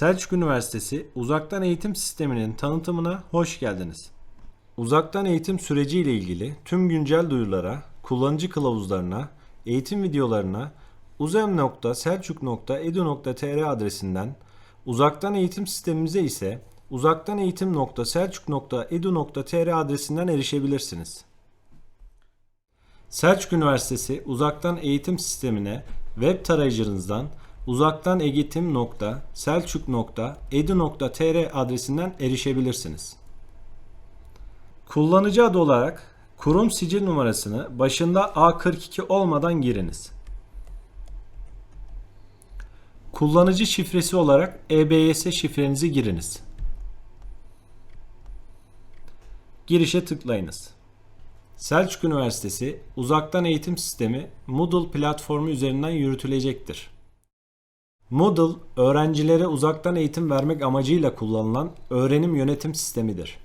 Selçuk Üniversitesi Uzaktan Eğitim Sistemi'nin tanıtımına hoş geldiniz. Uzaktan eğitim süreci ile ilgili tüm güncel duyurulara, kullanıcı kılavuzlarına, eğitim videolarına uzem.selçuk.edu.tr adresinden, uzaktan eğitim sistemimize ise uzaktaneğitim.selçuk.edu.tr adresinden erişebilirsiniz. Selçuk Üniversitesi Uzaktan Eğitim Sistemi'ne web tarayıcınızdan uzaktaneğitim.selçuk.edu.tr adresinden erişebilirsiniz. Kullanıcı adı olarak kurum sicil numarasını başında A42 olmadan giriniz. Kullanıcı şifresi olarak EBS şifrenizi giriniz. Girişe tıklayınız. Selçuk Üniversitesi Uzaktan Eğitim Sistemi Moodle platformu üzerinden yürütülecektir. Moodle, öğrencilere uzaktan eğitim vermek amacıyla kullanılan öğrenim yönetim sistemidir.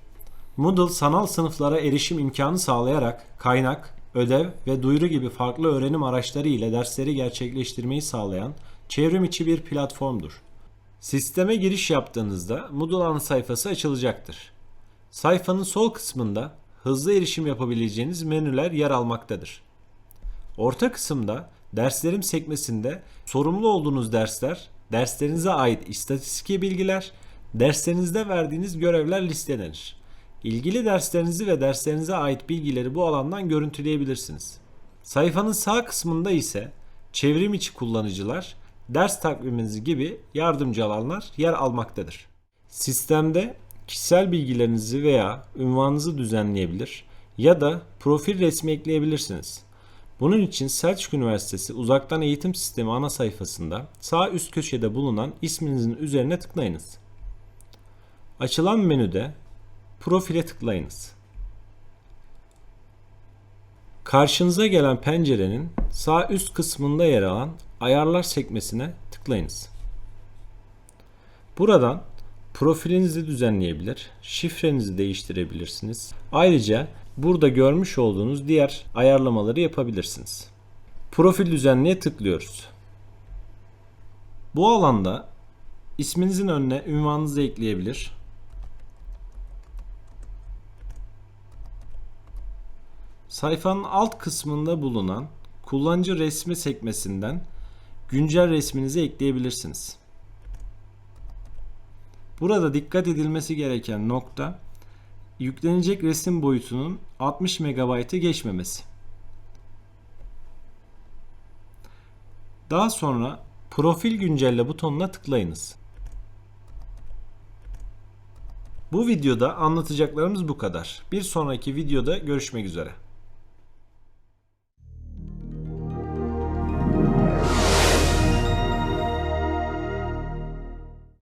Moodle sanal sınıflara erişim imkanı sağlayarak kaynak, ödev ve duyuru gibi farklı öğrenim araçları ile dersleri gerçekleştirmeyi sağlayan çevrim içi bir platformdur. Sisteme giriş yaptığınızda Moodle ana sayfası açılacaktır. Sayfanın sol kısmında hızlı erişim yapabileceğiniz menüler yer almaktadır. Orta kısımda derslerim sekmesinde sorumlu olduğunuz dersler, derslerinize ait istatistik bilgiler, derslerinizde verdiğiniz görevler listelenir. İlgili derslerinizi ve derslerinize ait bilgileri bu alandan görüntüleyebilirsiniz. Sayfanın sağ kısmında ise çevrim içi kullanıcılar, ders takviminiz gibi yardımcı alanlar yer almaktadır. Sistemde kişisel bilgilerinizi veya ünvanınızı düzenleyebilir ya da profil resmi ekleyebilirsiniz. Bunun için Selçuk Üniversitesi Uzaktan Eğitim Sistemi ana sayfasında sağ üst köşede bulunan isminizin üzerine tıklayınız. Açılan menüde profile tıklayınız. Karşınıza gelen pencerenin sağ üst kısmında yer alan ayarlar sekmesine tıklayınız. Buradan profilinizi düzenleyebilir, şifrenizi değiştirebilirsiniz. Ayrıca burada görmüş olduğunuz diğer ayarlamaları yapabilirsiniz. Profil düzenleye tıklıyoruz. Bu alanda isminizin önüne ünvanınızı ekleyebilir. Sayfanın alt kısmında bulunan kullanıcı resmi sekmesinden güncel resminizi ekleyebilirsiniz. Burada dikkat edilmesi gereken nokta yüklenecek resim boyutunun 60 MB'ı geçmemesi. Daha sonra profil güncelle butonuna tıklayınız. Bu videoda anlatacaklarımız bu kadar. Bir sonraki videoda görüşmek üzere.